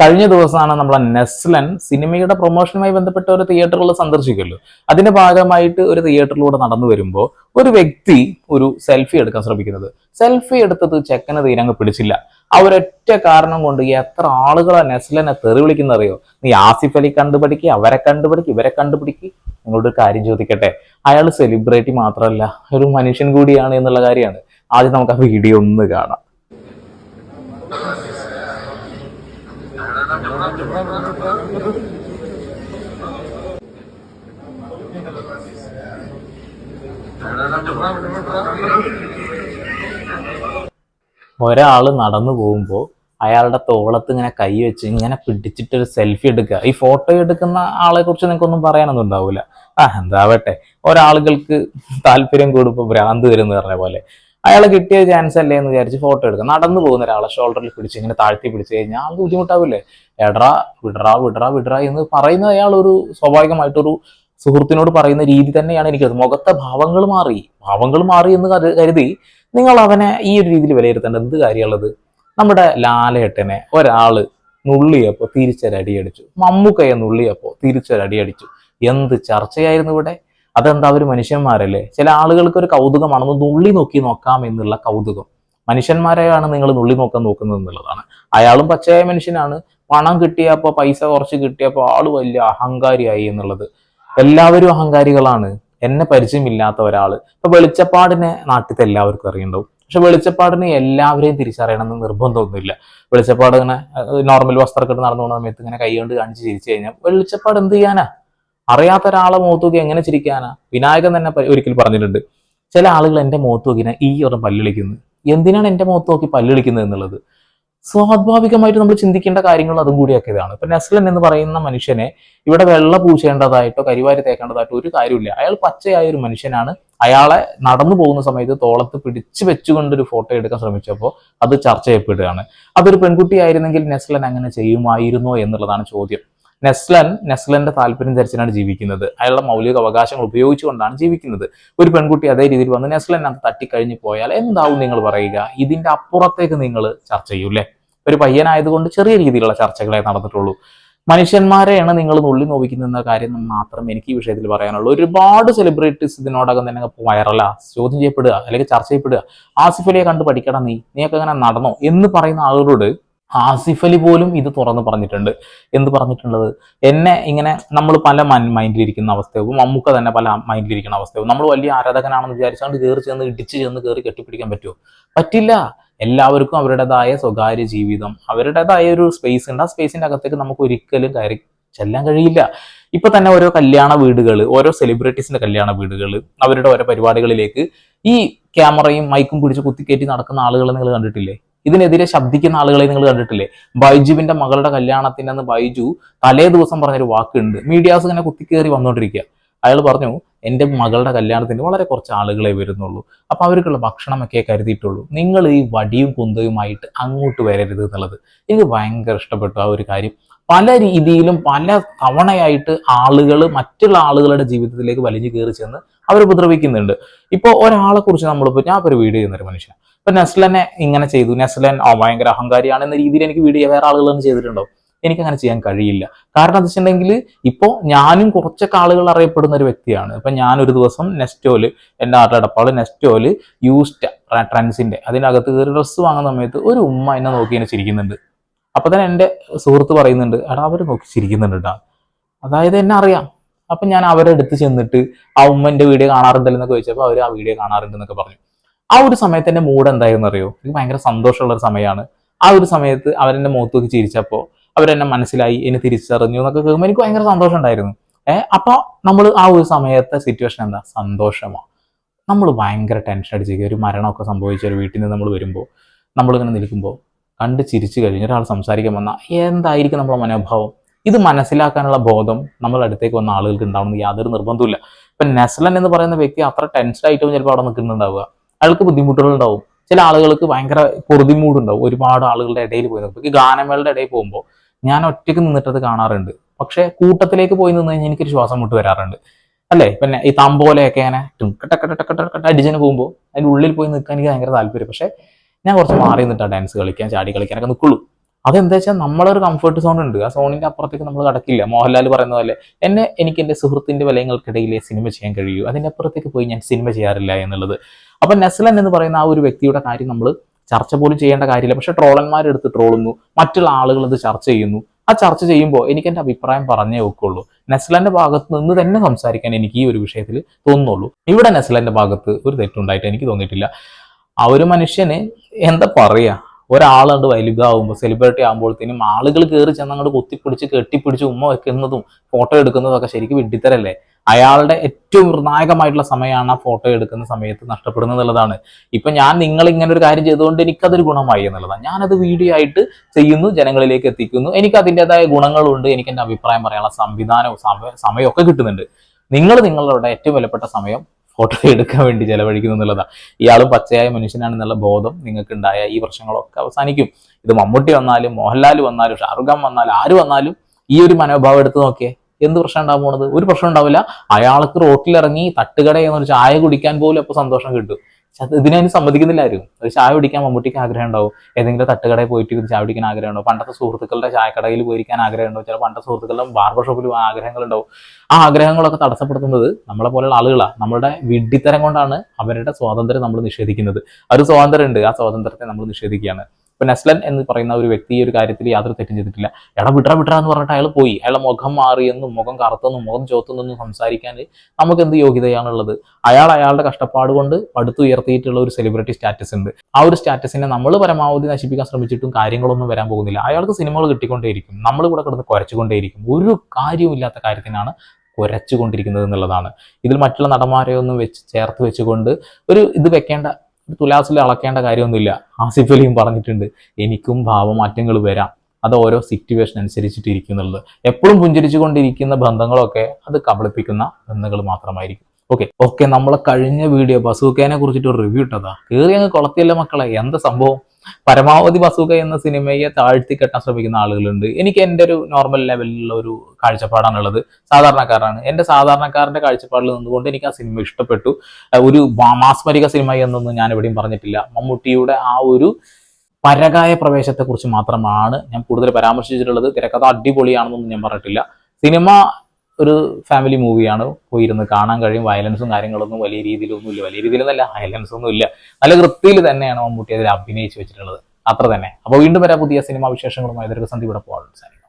കഴിഞ്ഞ ദിവസമാണ് നമ്മളെ നെസ്ലൻ സിനിമയുടെ പ്രൊമോഷനുമായി ബന്ധപ്പെട്ട ഒരു തിയേറ്ററുകൾ സന്ദർശിക്കുമല്ലോ അതിന്റെ ഭാഗമായിട്ട് ഒരു തിയേറ്ററിലൂടെ നടന്നു വരുമ്പോൾ ഒരു വ്യക്തി ഒരു സെൽഫി എടുക്കാൻ ശ്രമിക്കുന്നത്. സെൽഫി എടുത്തത് ചെക്കന് തീരങ്ങ് പിടിച്ചില്ല. ആ ഒരൊറ്റ കാരണം കൊണ്ട് എത്ര ആളുകളാ നെസ്ലനെ തെറി വിളിക്കുന്ന അറിയോ നീ ആസിഫ് അലി കണ്ടുപിടിക്കുക അവരെ കണ്ടുപിടിക്കുക ഇവരെ കണ്ടുപിടിക്കുക നിങ്ങളോട് കാര്യം ചോദിക്കട്ടെ? അയാൾ സെലിബ്രിറ്റി മാത്രമല്ല ഒരു മനുഷ്യൻ കൂടിയാണ് എന്നുള്ള കാര്യമാണ്. ആദ്യം നമുക്ക് ആ വീഡിയോ ഒന്ന് കാണാം. ഒരാൾ നടന്നു പോകുമ്പോൾ അയാളുടെ തോളത്ത് ഇങ്ങനെ കൈ വെച്ച് ഇങ്ങനെ പിടിച്ചിട്ട് ഒരു സെൽഫി എടുക്കുക. ഈ ഫോട്ടോ എടുക്കുന്ന ആളെ കുറിച്ച് നിങ്ങൾക്കൊന്നും പറയാനൊന്നും ഉണ്ടാവില്ല ആ എന്താവട്ടെ. ഒരാളുകൾക്ക് താല്പര്യം കൂടുമ്പോൾ ഭ്രാന്ത് വരുന്ന പറഞ്ഞ പോലെ. അയാളെ കിട്ടിയ ചാൻസ് അല്ലേ എന്ന് വിചാരിച്ച് ഫോട്ടോ എടുക്കുക നടന്നു പോകുന്ന ഒരാളെ ഷോൾഡറിൽ പിടിച്ച് ഇങ്ങനെ താഴ്ത്തി പിടിച്ച് കഴിഞ്ഞാൽ ആൾക്ക് ബുദ്ധിമുട്ടാവില്ലേ? എടറാ വിടറാ വിടറാ വിടറാ എന്ന് പറയുന്ന അയാൾ ഒരു സ്വാഭാവികമായിട്ടൊരു സുഹൃത്തിനോട് പറയുന്ന രീതി തന്നെയാണ് എനിക്കത്. മുഖത്തെ ഭാവങ്ങൾ മാറി. ഭാവങ്ങൾ മാറി എന്ന് കരു- കരുതി നിങ്ങൾ അവനെ ഈ ഒരു രീതിയിൽ വിലയിരുത്തേണ്ട എന്ത് കാര്യമുള്ളത് നമ്മുടെ ലാലേട്ടനെ ഒരാൾ നുള്ളിയപ്പോ തിരിച്ചൊരടിയടിച്ചു മമ്മൂക്കയെ നുള്ളിയപ്പോ തിരിച്ചൊരടിയടിച്ചു എന്ത് ചർച്ചയായിരുന്നു ഇവിടെ? അതെന്താ ഒരു മനുഷ്യന്മാരല്ലേ? ചില ആളുകൾക്ക് ഒരു കൗതുകമാണ് ഒന്ന് നുള്ളി നോക്കി നോക്കാം എന്നുള്ള കൗതുകം. മനുഷ്യന്മാരെയാണ് നിങ്ങൾ നുള്ളി നോക്കാൻ നോക്കുന്നത് എന്നുള്ളതാണ്. അയാളും പച്ചയായ മനുഷ്യനാണ്. പണം കിട്ടിയപ്പോൾ പൈസ കുറച്ച് കിട്ടിയപ്പോൾ ആൾ വലിയ അഹങ്കാരിയായി എന്നുള്ളത്. എല്ലാവരും അഹങ്കാരികളാണ്. എന്നെ പരിചയമില്ലാത്ത ഒരാൾ ഇപ്പൊ വെളിച്ചപ്പാടിനെ നാട്ടിലത്തെ എല്ലാവർക്കും അറിയണ്ടാവും. പക്ഷെ വെളിച്ചപ്പാടിനെ എല്ലാവരെയും തിരിച്ചറിയണമെന്ന് നിർബന്ധമൊന്നുമില്ല. വെളിച്ചപ്പാട് ഇങ്ങനെ നോർമൽ വസ്ത്രക്കെട്ട് നടന്നു പോകുന്ന സമയത്ത് ഇങ്ങനെ കൈ കൊണ്ട് കാണിച്ച് ചിരിച്ചു കഴിഞ്ഞാൽ വെളിച്ചപ്പാട് എന്ത് ചെയ്യാനാ? അറിയാത്ത ഒരാളെ മുഖത്ത് നോക്കി എങ്ങനെ ചിരിക്കാനാ? വിനായകൻ തന്നെ ഒരിക്കൽ പറഞ്ഞിട്ടുണ്ട് ചില ആളുകൾ എന്റെ മുഖത്ത് നോക്കി ഇങ്ങനെ ഈ ഒരെണ്ണം പല്ലിളിക്കുന്നു. എന്തിനാണ് എന്റെ മുഖത്ത് നോക്കി പല്ലിളിക്കുന്നത് എന്നുള്ളത്? സ്വാഭാവികമായിട്ട് നമ്മൾ ചിന്തിക്കേണ്ട കാര്യങ്ങൾ അതും കൂടിയൊക്കെ ഇതാണ്. ഇപ്പൊ നെസ്ലൻ എന്ന് പറയുന്ന മനുഷ്യനെ ഇവിടെ വെള്ള പൂശേണ്ടതായിട്ടോ കരിവാരി തേക്കേണ്ടതായിട്ടോ ഒരു കാര്യമില്ല. അയാൾ പച്ചയായ ഒരു മനുഷ്യനാണ്. അയാളെ നടന്നു പോകുന്ന സമയത്ത് തോളത്ത് പിടിച്ചു വെച്ചുകൊണ്ട് ഒരു ഫോട്ടോ എടുക്കാൻ ശ്രമിച്ചപ്പോൾ അത് ചർച്ച ചെയ്യപ്പെടുകയാണ്. അതൊരു പെൺകുട്ടിയായിരുന്നെങ്കിൽ നെസ്ലൻ അങ്ങനെ ചെയ്യുമായിരുന്നോ എന്നുള്ളതാണ് ചോദ്യം. നെസ്ലൻ നെസ്ലന്റെ താല്പര്യം ധരിച്ചാണ് ജീവിക്കുന്നത്. അയാളുടെ മൗലിക അവകാശങ്ങൾ ഉപയോഗിച്ചുകൊണ്ടാണ് ജീവിക്കുന്നത്. ഒരു പെൺകുട്ടി അതേ രീതിയിൽ വന്ന് നെസ്ലൻ അത് തട്ടിക്കഴിഞ്ഞു പോയാൽ എന്താവും നിങ്ങൾ പറയുക? ഇതിന്റെ അപ്പുറത്തേക്ക് നിങ്ങൾ ചർച്ച ചെയ്യൂല്ലേ? ഒരു പയ്യനായതുകൊണ്ട് ചെറിയ രീതിയിലുള്ള ചർച്ചകളെ നടന്നിട്ടുള്ളൂ. മനുഷ്യന്മാരെയാണ് നിങ്ങൾ നുള്ളി നോവിക്കുന്ന കാര്യം മാത്രം എനിക്ക് ഈ വിഷയത്തിൽ പറയാനുള്ളൂ. ഒരുപാട് സെലിബ്രിറ്റീസ് ഇതിനോടകം തന്നെ വൈറല ചോദ്യം ചെയ്യപ്പെടുക അല്ലെങ്കിൽ ചർച്ച ചെയ്യപ്പെടുക. ആസിഫലിയെ കണ്ട് പഠിക്കണം നീ. നീയൊക്കെ അങ്ങനെ നടന്നോ എന്ന് പറയുന്ന ആളുകളോട് ആസിഫ് അലി പോലും ഇത് തുറന്ന് പറഞ്ഞിട്ടുണ്ട്. എന്ത് പറഞ്ഞിട്ടുള്ളത്? എന്നെ ഇങ്ങനെ നമ്മൾ പല മൈൻഡിലിരിക്കുന്ന അവസ്ഥയാവും. മമ്മൂക്ക തന്നെ പല മൈൻഡിലിരിക്കുന്ന അവസ്ഥയാവും. നമ്മൾ വലിയ ആരാധകനാണെന്ന് വിചാരിച്ചുകൊണ്ട് കയറി ചെന്ന് ഇടിച്ച് ചെന്ന് കയറി കെട്ടിപ്പിടിക്കാൻ പറ്റുമോ? പറ്റില്ല. എല്ലാവർക്കും അവരുടേതായ സ്വകാര്യ ജീവിതം അവരുടേതായ ഒരു സ്പേസ് ഉണ്ട്. ആ സ്പേസിന്റെ അകത്തേക്ക് നമുക്ക് ഒരിക്കലും കയറി ചെല്ലാൻ കഴിയില്ല. ഇപ്പൊ തന്നെ ഓരോ കല്യാണ വീടുകൾ ഓരോ സെലിബ്രിറ്റീസിന്റെ കല്യാണ വീടുകൾ അവരുടെ ഓരോ പരിപാടികളിലേക്ക് ഈ ക്യാമറയും മൈക്കും പിടിച്ച് കുത്തിക്കയറ്റി നടക്കുന്ന ആളുകളെ നിങ്ങൾ കണ്ടിട്ടില്ലേ? ഇതിനെതിരെ ശബ്ദിക്കുന്ന ആളുകളെ നിങ്ങൾ കണ്ടിട്ടില്ലേ? ബൈജുവിന്റെ മകളുടെ കല്യാണത്തിന് അന്ന് ബൈജു തലേ ദിവസം പറഞ്ഞൊരു വാക്കുണ്ട്. മീഡിയാസ് ഇങ്ങനെ കുത്തിക്കേറി വന്നുകൊണ്ടിരിക്കുക അയാൾ പറഞ്ഞു എന്റെ മകളുടെ കല്യാണത്തിന് വളരെ കുറച്ച് ആളുകളെ വരുന്നുള്ളൂ. അപ്പോൾ അവർക്കുള്ള ഭക്ഷണമൊക്കെ കരുതിയിട്ടുള്ളൂ. നിങ്ങൾ ഈ വടിയും കുന്തയുമായിട്ട് അങ്ങോട്ട് വരരുത് എന്നുള്ളത്. എനിക്ക് ഭയങ്കര ഇഷ്ടപ്പെട്ടു ആ ഒരു കാര്യം. പല രീതിയിലും പല തവണയായിട്ട് ആളുകൾ മറ്റുള്ള ആളുകളുടെ ജീവിതത്തിലേക്ക് വലിഞ്ഞു കയറി ചെന്ന് അവർ ഉപദ്രവിക്കുന്നുണ്ട്. ഇപ്പോൾ ഒരാളെ കുറിച്ച് നമ്മളിപ്പോൾ ഞാൻ ഒരു വീഡിയോ ചെയ്യുന്ന ഒരു മനുഷ്യൻ ഇപ്പം നെസ്ലനെ ഇങ്ങനെ ചെയ്തു. നെസ്ലൻ ഭയങ്കര അഹങ്കാരിയാണ് എന്ന രീതിയിൽ എനിക്ക് വീഡിയോ വേറെ ആളുകളൊന്നും ചെയ്തിട്ടുണ്ടോ? എനിക്ക് അങ്ങനെ ചെയ്യാൻ കഴിയില്ല. കാരണം എന്താ വെച്ചിട്ടുണ്ടെങ്കിൽ ഇപ്പോൾ ഞാനും കുറച്ചൊക്കെ ആളുകൾ അറിയപ്പെടുന്ന ഒരു വ്യക്തിയാണ്. ഇപ്പം ഞാൻ ഒരു ദിവസം നെസ്റ്റോൽ എന്റെ ആട്ടടപ്പാൾ നെസ്റ്റോൽ യൂസ്റ്റ ട്രെൻസിന്റെ അതിനകത്ത് കയറി ഡ്രസ്സ് വാങ്ങുന്ന സമയത്ത് ഒരു ഉമ്മ എന്നെ നോക്കി എന്നെ ചിരിക്കുന്നുണ്ട്. അപ്പം തന്നെ എന്റെ സുഹൃത്ത് പറയുന്നുണ്ട് എടാ അവർ നോക്കി ചിരിക്കുന്നുണ്ട് കേട്ടോ അതായത് എന്നെ അറിയാം. അപ്പം ഞാൻ അവരെ അടുത്ത് ചെന്നിട്ട് ആ ഉമ്മന്റെ വീഡിയോ കാണാറുണ്ടല്ലെന്നൊക്കെ ചോദിച്ചപ്പോൾ അവർ ആ വീഡിയോ കാണാറുണ്ടെന്നൊക്കെ പറഞ്ഞു. ആ ഒരു സമയത്ത് എന്റെ മൂഡ് എന്തായിരുന്നു അറിയോ എനിക്ക് ഭയങ്കര സന്തോഷമുള്ള ഒരു സമയമാണ്. ആ ഒരു സമയത്ത് അവരെന്റെ മുഖത്ത് ചിരിച്ചപ്പോൾ അവരെന്നെ മനസ്സിലായി എന്നെ തിരിച്ചറിഞ്ഞു എന്നൊക്കെ കേൾക്കുമ്പോൾ എനിക്ക് ഭയങ്കര സന്തോഷം ഉണ്ടായിരുന്നു ഏഹ് അപ്പൊ നമ്മൾ ആ ഒരു സമയത്തെ സിറ്റുവേഷൻ എന്താ? സന്തോഷമാണ് നമ്മൾ ഭയങ്കര ടെൻഷൻ അടിച്ചിരിക്കുക ഒരു മരണമൊക്കെ സംഭവിച്ച ഒരു വീട്ടിൽ നിന്ന് നമ്മൾ വരുമ്പോൾ നമ്മളിങ്ങനെ നിൽക്കുമ്പോൾ കണ്ട് ചിരിച്ചു കഴിഞ്ഞ് ഒരാൾ സംസാരിക്കാൻ വന്നാൽ എന്തായിരിക്കും നമ്മുടെ മനോഭാവം? ഇത് മനസ്സിലാക്കാനുള്ള ബോധം നമ്മൾ അടുത്തേക്ക് വന്ന ആളുകൾക്ക് ഉണ്ടാവണമെന്ന് യാതൊരു നിർബന്ധമില്ല ഇപ്പൊ നെസ്ലൻ എന്ന് പറയുന്ന വ്യക്തി അത്ര ടെൻഷൻ ആയിട്ടും ചിലപ്പോൾ അവിടെ നിൽക്കുന്നുണ്ടാവുക. അയാൾക്ക് ബുദ്ധിമുട്ടുകൾ ഉണ്ടാവും ചില ആളുകൾക്ക് ഭയങ്കര പൊറുതിമൂടുണ്ടാവും. ഒരുപാട് ആളുകളുടെ ഇടയിൽ പോയി നിൽക്കും. ഗാനമേളയുടെ ഇടയിൽ പോകുമ്പോൾ ഞാൻ ഒറ്റയ്ക്ക് നിന്നിട്ടത് കാണാറുണ്ട്. പക്ഷെ കൂട്ടത്തിലേക്ക് പോയി നിന്ന് കഴിഞ്ഞാൽ എനിക്കൊരു ശ്വാസം മുട്ട് വരാറുണ്ട്. അല്ലേ? പിന്നെ ഈ തമ്പോലെയൊക്കെ ഇങ്ങനെ ടുക്കട്ടക്കട്ടക്കട്ടക്കട്ട അടിച്ചിന് പോകുമ്പോൾ അതിന്റെ ഉള്ളിൽ പോയി നിൽക്കാൻ എനിക്ക് ഭയങ്കര താല്പര്യം. പക്ഷെ ഞാൻ കുറച്ച് മാറി നിന്നിട്ടാണ് ഡാൻസ് കളിക്കാൻ ചാടി കളിക്കാനൊക്കെ നിൽക്കുള്ളൂ. അതെന്താ വെച്ചാൽ നമ്മളൊരു കംഫർട്ട് സോൺ ഉണ്ട്. ആ സോണിന്റെ അപ്പുറത്തേക്ക് നമ്മൾ കടക്കില്ല മോഹൻലാൽ പറയുന്ന പോലെ എന്നെ എനിക്ക് എന്റെ സുഹൃത്തിന്റെ വലയങ്ങൾക്കിടയിലെ സിനിമ ചെയ്യാൻ കഴിയൂ. അതിന്റെ അപ്പുറത്തേക്ക് പോയി ഞാൻ സിനിമ ചെയ്യാറില്ല എന്നുള്ളത്. അപ്പൊ നസ്ലൻ എന്ന് പറയുന്ന ആ ഒരു വ്യക്തിയുടെ കാര്യം നമ്മൾ ചർച്ച പോലും ചെയ്യേണ്ട കാര്യമില്ല. പക്ഷെ ട്രോളന്മാരെടുത്ത് ട്രോളുന്നു. മറ്റുള്ള ആളുകൾ അത് ചർച്ച ചെയ്യുന്നു. ആ ചർച്ച ചെയ്യുമ്പോൾ എനിക്ക് എന്റെ അഭിപ്രായം പറഞ്ഞേ ഒക്കുള്ളൂ. നെസ്ലന്റെ ഭാഗത്ത് നിന്ന് തന്നെ സംസാരിക്കാൻ എനിക്ക് ഈ ഒരു വിഷയത്തിൽ തോന്നുന്നുള്ളൂ. ഇവിടെ നെസ്ലന്റെ ഭാഗത്ത് ഒരു തെറ്റുണ്ടായിട്ട് എനിക്ക് തോന്നിയിട്ടില്ല. ആ ഒരു മനുഷ്യന് എന്താ പറയാ? ഒരാളുണ്ട് വലുതാവുമ്പോൾ സെലിബ്രിറ്റി ആകുമ്പോഴത്തേനും ആളുകൾ കയറി ചെന്ന് അങ്ങോട്ട് കുത്തിപ്പിടിച്ച് കെട്ടിപ്പിടിച്ച് ഉമ്മ വെക്കുന്നതും ഫോട്ടോ എടുക്കുന്നതും ഒക്കെ ശരിക്കും വിഡ്ഢിത്തരല്ലേ? അയാളുടെ ഏറ്റവും നിർണായകമായിട്ടുള്ള സമയമാണ് ആ ഫോട്ടോ എടുക്കുന്ന സമയത്ത് നഷ്ടപ്പെടുന്നത് എന്നുള്ളതാണ്. ഇപ്പൊ ഞാൻ നിങ്ങൾ ഇങ്ങനെ ഒരു കാര്യം ചെയ്തുകൊണ്ട് എനിക്കതൊരു ഗുണമായി എന്നുള്ളതാണ്. ഞാനത് വീഡിയോ ആയിട്ട് ചെയ്യുന്നു ജനങ്ങളിലേക്ക് എത്തിക്കുന്നു. എനിക്ക് അതിന്റെതായ ഗുണങ്ങളുണ്ട് എനിക്ക് എന്റെ അഭിപ്രായം പറയാനുള്ള സംവിധാനവും സമയ സമയമൊക്കെ കിട്ടുന്നുണ്ട്. നിങ്ങൾ നിങ്ങളുടെ ഏറ്റവും വിലപ്പെട്ട സമയം ഫോട്ടോ എടുക്കാൻ വേണ്ടി ചെലവഴിക്കുന്നു എന്നുള്ളതാണ് ഇയാളും പച്ചയായ മനുഷ്യനാണെന്നുള്ള ബോധം നിങ്ങൾക്ക് ഉണ്ടായ ഈ വർഷങ്ങളൊക്കെ അവസാനിക്കും. ഇത് മമ്മൂട്ടി വന്നാലും മോഹൻലാൽ വന്നാലും ഷാറുഖ് ഖാൻ വന്നാലും ആര് വന്നാലും ഈ ഒരു മനോഭാവം എടുത്ത് നോക്കിയേ എന്ത് പ്രശ്നം ഉണ്ടാകാൻ പോണത്? ഒരു പ്രശ്നം ഉണ്ടാവില്ല. അയാൾക്ക് റോട്ടിലിറങ്ങി തട്ടുകട എന്നൊരു ചായ കുടിക്കാൻ പോലും അപ്പൊ സന്തോഷം കിട്ടും. ഇതിനതിന് സമ്മതിക്കുന്നില്ല ആരും ഒരു ചായ കുടിക്കാൻ മമ്മൂട്ടിക്ക് ആഗ്രഹം ഉണ്ടാവും ഏതെങ്കിലും തട്ടുകടയിൽ പോയിട്ട് ചായ കുടിക്കാൻ ആഗ്രഹം ഉണ്ടാവും പണ്ടത്തെ സുഹൃത്തുക്കളുടെ ചായക്കടയിൽ പോയിരിക്കാൻ ആഗ്രഹം ഉണ്ടാവും ചില പണ്ടത്തെ സുഹൃത്തുക്കളുടെ ബാർബർ ഷോപ്പിൽ ആഗ്രഹങ്ങൾ ഉണ്ടാവും ആ ആഗ്രഹങ്ങളൊക്കെ തടസ്സപ്പെടുത്തുന്നത് നമ്മളെ പോലെയുള്ള ആളുകളാണ് നമ്മുടെ വിഡ്ഢിത്തരം കൊണ്ടാണ് അവരുടെ സ്വാതന്ത്ര്യം നമ്മൾ നിഷേധിക്കുന്നത്. ഒരു സ്വാതന്ത്ര്യം ഉണ്ട് ആ സ്വാതന്ത്ര്യത്തെ നമ്മൾ നിഷേധിക്കുകയാണ്. ഇപ്പൊ നെസ്ലൻ എന്ന് പറയുന്ന ഒരു വ്യക്തി ഈ ഒരു കാര്യത്തിൽ യാതൊരു തെറ്റും ചെയ്തിട്ടില്ല. എടാ വിട്ര വിട്ര എന്ന് പറഞ്ഞിട്ട് അയാൾ പോയി. അയാളെ മുഖം മാറിയെന്നും മുഖം കറുത്തെന്നും മുഖം ചോത്തുന്നെന്നും സംസാരിക്കാൻ നമുക്ക് എന്ത് യോഗ്യതയാണുള്ളത്? അയാൾ അയാളുടെ കഷ്ടപ്പാട് കൊണ്ട് പടുത്തുയർത്തിയിട്ടുള്ള ഒരു സെലിബ്രിറ്റി സ്റ്റാറ്റസ് ഉണ്ട്. ആ ഒരു സ്റ്റാറ്റസിനെ നമ്മൾ പരമാവധി നശിപ്പിക്കാൻ ശ്രമിച്ചിട്ടും കാര്യങ്ങളൊന്നും വരാൻ പോകുന്നില്ല. അയാൾക്ക് സിനിമകൾ കിട്ടിക്കൊണ്ടേയിരിക്കും. നമ്മൾ കൂടെ കിടന്ന് കുരച്ചുകൊണ്ടേയിരിക്കും. ഒരു കാര്യവുമില്ലാത്ത കാര്യത്തിനാണ് കുരച്ചുകൊണ്ടിരിക്കുന്നത് എന്നുള്ളതാണ്. ഇതിൽ മറ്റുള്ള നടന്മാരെ ഒന്നും വെച്ച് ചേർത്ത് വെച്ചുകൊണ്ട് ഒരു ഇത് വെക്കേണ്ട തുലാസിൽ അളക്കേണ്ട കാര്യമൊന്നുമില്ല. ആസിഫ് അലിയും പറഞ്ഞിട്ടുണ്ട് എനിക്കും ഭാവമാറ്റങ്ങൾ വരാം. അത് ഓരോ സിറ്റുവേഷൻ അനുസരിച്ചിട്ട് ഇരിക്കുന്നുള്ളത് എപ്പോഴും പുഞ്ചിരിച്ചുകൊണ്ടിരിക്കുന്ന ബന്ധങ്ങളൊക്കെ അത് കബളിപ്പിക്കുന്ന ബന്ധങ്ങൾ മാത്രമായിരിക്കും. ഓക്കെ ഓക്കെ നമ്മളെ കഴിഞ്ഞ വീഡിയോ ബസൂക്കേനെ കുറിച്ചിട്ട് റിവ്യൂ ഇട്ടതാ. കയറി അങ്ങ് കൊളത്തിയല്ല മക്കളെ? എന്താ സംഭവം? പരമാവധി ബസൂക്ക എന്ന സിനിമയെ താഴ്ത്തി കെട്ടാൻ ശ്രമിക്കുന്ന ആളുകളുണ്ട്. എനിക്ക് എന്റെ ഒരു നോർമൽ ലെവലിലുള്ള ഒരു കാഴ്ചപ്പാടാണുള്ളത്. സാധാരണക്കാരാണ്. എന്റെ സാധാരണക്കാരന്റെ കാഴ്ചപ്പാടിൽ നിന്നുകൊണ്ട് എനിക്ക് ആ സിനിമ ഇഷ്ടപ്പെട്ടു. ഒരു മാസ്മരിക സിനിമ എന്നൊന്നും ഞാൻ എവിടെയും പറഞ്ഞിട്ടില്ല. മമ്മൂട്ടിയുടെ ആ ഒരു പരകായ പ്രവേശത്തെക്കുറിച്ച് മാത്രമാണ് ഞാൻ കൂടുതൽ പരാമർശിച്ചിട്ടുള്ളത്. തിരക്കഥ അടിപൊളിയാണെന്നൊന്നും ഞാൻ പറഞ്ഞിട്ടില്ല. സിനിമ ഒരു ഫാമിലി മൂവിയാണ് പോയിരുന്ന് കാണാൻ കഴിയും. വയലൻസും കാര്യങ്ങളൊന്നും വലിയ രീതിയിലൊന്നും ഇല്ല. വലിയ രീതിയിലൊന്നല്ല വയലൻസ് ഒന്നും ഇല്ല. നല്ല വൃത്തിയിൽ തന്നെയാണ് മമ്മൂട്ടി അതിൽ അഭിനയിച്ച് വെച്ചിട്ടുള്ളത്. അത്ര തന്നെ. അപ്പോൾ വീണ്ടും വരാം പുതിയ സിനിമാ വിശേഷങ്ങളുമായി. ഇതൊരു സന്ധി ഇവിടെ പോകാറുണ്ട്